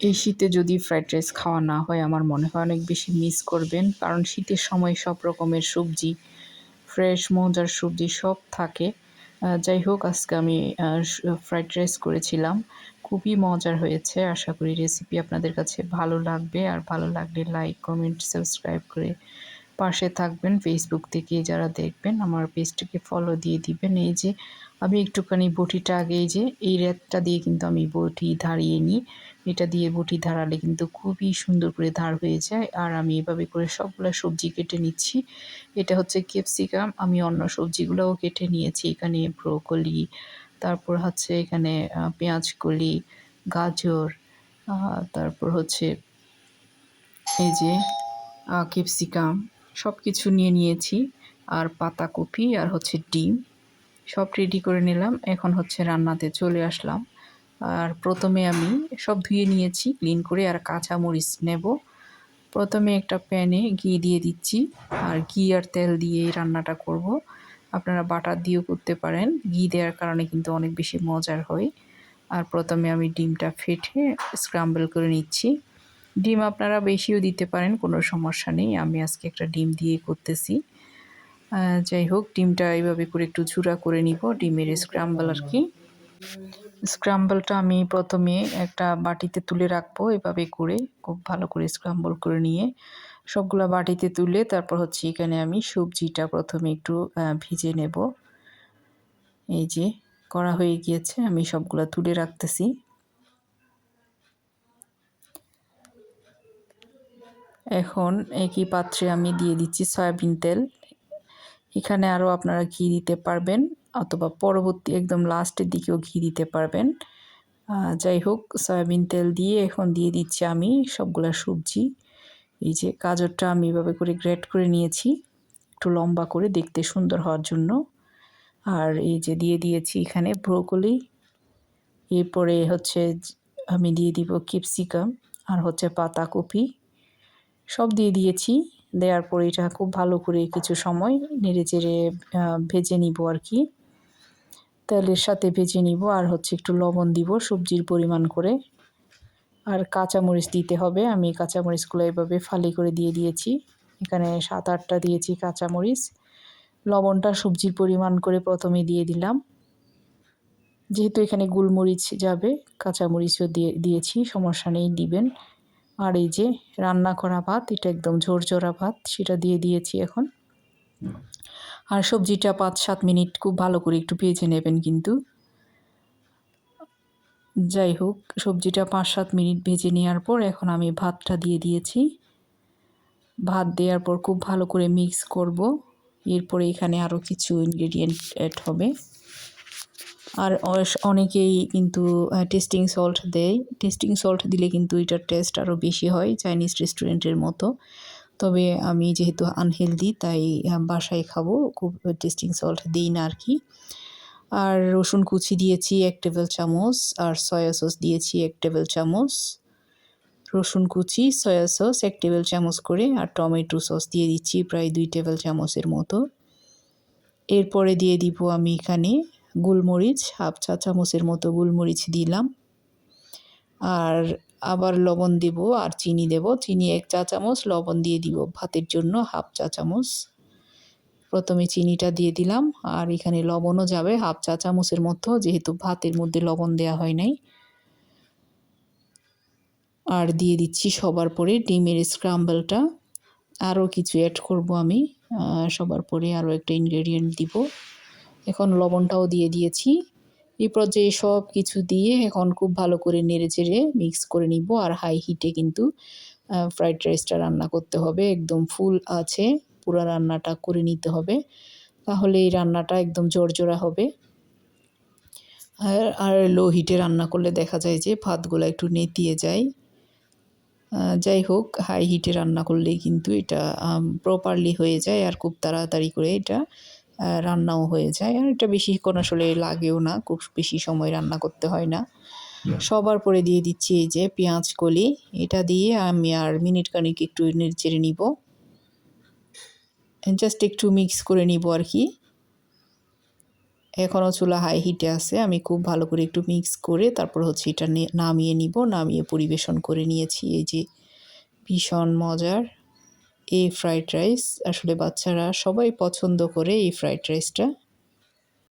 এই শীতে যদি ফ্রাইড রাইস খাওয়া না হয়, আমার মনে হয় অনেক বেশি মিস করবেন। কারণ শীতের সময় সব রকমের সবজি ফ্রেশ মজার সবজি সব থাকে। যাই হোক, আজকে আমি ফ্রাইড রাইস করেছিলাম। খুবই মজার হয়েছে। আশা করি রেসিপি আপনাদের কাছে ভালো লাগবে। আর ভালো লাগলে লাইক কমেন্ট সাবস্ক্রাইব করে পাশে থাকবেন ফেসবুক থেকে যারা দেখবেন আমার পেজটাকে ফলো দিয়ে দিবেন। এই যে আমি একটুখানি বটিটা আগে এই যে এই রেতটা দিয়ে কিন্তু আমি বটি ধারিয়ে নিই। এটা দিয়ে বটি ধারালে কিন্তু খুবই সুন্দর করে ধার হয়ে যায়। আর আমি এভাবে করে সবগুলো সবজি কেটে নিচ্ছি। এটা হচ্ছে ক্যাপসিকাম। আমি অন্য সবজিগুলোও কেটে নিয়েছি। এখানে ব্রোকলি তারপর হচ্ছে এখানে আহ, পেঁয়াজ কলি গাজর তারপর হচ্ছে এই যে ক্যাপসিকাম। সব কিছু নিয়ে নিয়েছি। আর পাতাকপি আর হচ্ছে ডিম। সব রেডি করে নিলাম। এখন হচ্ছে রান্নাতে চলে আসলাম। আর প্রথমে আমি সব ধুয়ে নিয়েছি ক্লিন করে আর কাঁচা মরিচ নেব। প্রথমে একটা প্যানে ঘি দিয়ে দিচ্ছি। আর ঘি আর তেল দিয়ে রান্নাটা করব। আপনারা বাটার দিয়েও করতে পারেন। ঘি দেওয়ার কারণে কিন্তু অনেক বেশি মজার হয়। আর প্রথমে আমি ডিমটা ফেটে স্ক্রাম্বল করে নিচ্ছি। ডিম আপনারা বেশিও দিতে পারেন, কোনো সমস্যা নেই। আমি আজকে একটা ডিম দিয়ে করতেছি। যাই হোক, ডিমটা এইভাবে করে একটু ঝুরা করে নিব, ডিমের স্ক্রাম্বল আর কি। স্ক্রাম্বলটা আমি প্রথমে একটা বাটিতে তুলে রাখব এভাবে করে, খুব ভালো করে স্ক্রাম্বল করে নিয়ে। সবগুলা বাটিতে তুলে তারপর হচ্ছে এখানে আমি সবজিটা প্রথমে একটু ভিজে নেব। এই যে, করা হয়ে গিয়েছে, আমি সবগুলা তুলে রাখতেছি। এখন একই পাত্রে আমি দিয়ে দিচ্ছি সয়াবিন তেল। এখানে আরও আপনারা ঘি দিতে পারবেন অথবা পরবর্তী একদম লাস্টের দিকেও ঘি দিতে পারবেন। যাই হোক, সয়াবিন তেল দিয়ে এখন দিয়ে দিচ্ছি আমি সবগুলা সবজি। এই যে গাজরটা আমি এভাবে করে গ্রেট করে নিয়েছি, একটু লম্বা করে দেখতে সুন্দর হওয়ার জন্য। আর এই যে দিয়ে দিয়েছি এখানে ব্রোকলি। এরপরে হচ্ছে আমি দিয়ে দিব ক্যাপসিকাম আর হচ্ছে পাতাকপি। সব দিয়ে দিয়েছি। দেওয়ার পরে এটা খুব ভালো করে কিছু সময় নেড়ে চেড়ে ভেজে নিব আর কি। তেলের সাথে ভেজে নিব আর হচ্ছে একটু লবণ দিব সবজির পরিমাণ করে। আর কাঁচামরিচ দিতে হবে। আমি কাঁচামরিচগুলো এভাবে ফালি করে দিয়ে দিয়েছি। এখানে সাত আটটা দিয়েছি কাঁচামরিচ। লবণটা সবজির পরিমাণ করে প্রথমে দিয়ে দিলাম। যেহেতু এখানে গোলমরিচ যাবে, কাঁচামরিচও দিয়ে, দিয়েছি, সমস্যা নেই, দিবেন। আর এই যে রান্না করা ভাত, এটা একদম ঝরঝরা ভাত, সেটা দিয়ে দিয়েছি এখন। আর সবজিটা পাঁচ, সাত মিনিট খুব ভালো করে একটু ভেজে নেবেন কিন্তু। যাই হোক, সবজিটা পাঁচ, সাত মিনিট ভেজে নেওয়ার পর এখন আমি ভাতটা দিয়ে দিয়েছি। ভাত দেওয়ার পর খুব ভালো করে মিক্স করব। এরপরে এখানে আরও কিছু ইনগ্রেডিয়েন্ট অ্যাড হবে। আর অনেকেই কিন্তু টেস্টিং সল্ট দেয়। টেস্টিং সল্ট দিলে কিন্তু এটার টেস্ট আরও বেশি হয় চাইনিজ রেস্টুরেন্টের মতো। তবে আমি যেহেতু আনহেলদি তাই বাসায় খাব। খুব টেস্টিং সল্ট দিই না আর কি আর রসুন কুচি দিয়েছি এক টেবিল চামচ, আর সয়া সস দিয়েছি এক টেবিল চামচ। রসুন কুচি সয়া সস এক টেবিল চামচ করে, আর টমেটো সস দিয়ে দিচ্ছি প্রায় দুই টেবিল চামচের মতো। এরপরে দিয়ে দিব আমি এখানে গোলমরিচ, হাফ চা চামচের মতো গোলমরিচ দিলাম। আর আবার লবণ দেব আর চিনি দেব। চিনি এক চা চামচ, লবণ দিয়ে দিব ভাতের জন্য হাফ চা চামচ। প্রথমে চিনিটা দিয়ে দিলাম আর এখানে লবণও যাবে হাফ চা চামচের মতো, যেহেতু ভাতের মধ্যে লবণ দেওয়া হয় নাই। আর দিয়ে দিচ্ছি সবার পরে ডিমের স্ক্রাম্বলটা। আরও কিছু অ্যাড করব আমি। সবার পরে আরও একটা ইনগ্রেডিয়েন্ট দিব। এখন লবণটাও দিয়ে দিয়েছি। এই পর্যায়ে সব কিছু দিয়ে এখন খুব ভালো করে নেড়ে চেড়ে মিক্স করে নিব আর হাই হিটে কিন্তু ফ্রাইড রাইসটা রান্না করতে হবে। একদম ফুল আছে, পুরো রান্নাটা করে নিতে হবে। তাহলে এই রান্নাটা একদম জোরজোড়া হবে। আর আর লো হিটে রান্না করলে দেখা যায় যে ভাতগুলো একটু নেতিয়ে যায়। যাই হোক হাই হিটে রান্না করলেই কিন্তু এটা প্রপারলি হয়ে যায় আর খুব তাড়াতাড়ি করে এটা রান্নাও হয়ে যায়। আর এটা বেশিক্ষণ আসলে লাগেও না খুব বেশি সময় রান্না করতে হয় না। সবার পরে দিয়ে দিচ্ছি এই যে পেঁয়াজ কলি। এটা দিয়ে আমি আর মিনিট কানিক একটু নেড়ে নিব। জাস্ট একটু মিক্স করে নিব আর কি। এখনও চুলা হাই হিটে আছে। আমি খুব ভালো করে একটু মিক্স করে তারপর হচ্ছে এটা নামিয়ে নিব। নামিয়ে পরিবেশন করে নিয়েছি। এই যে ভীষণ মজার। এই ফ্রাইড রাইস আসলে বাচ্চারা সবাই পছন্দ করে এই ফ্রাইড রাইসটা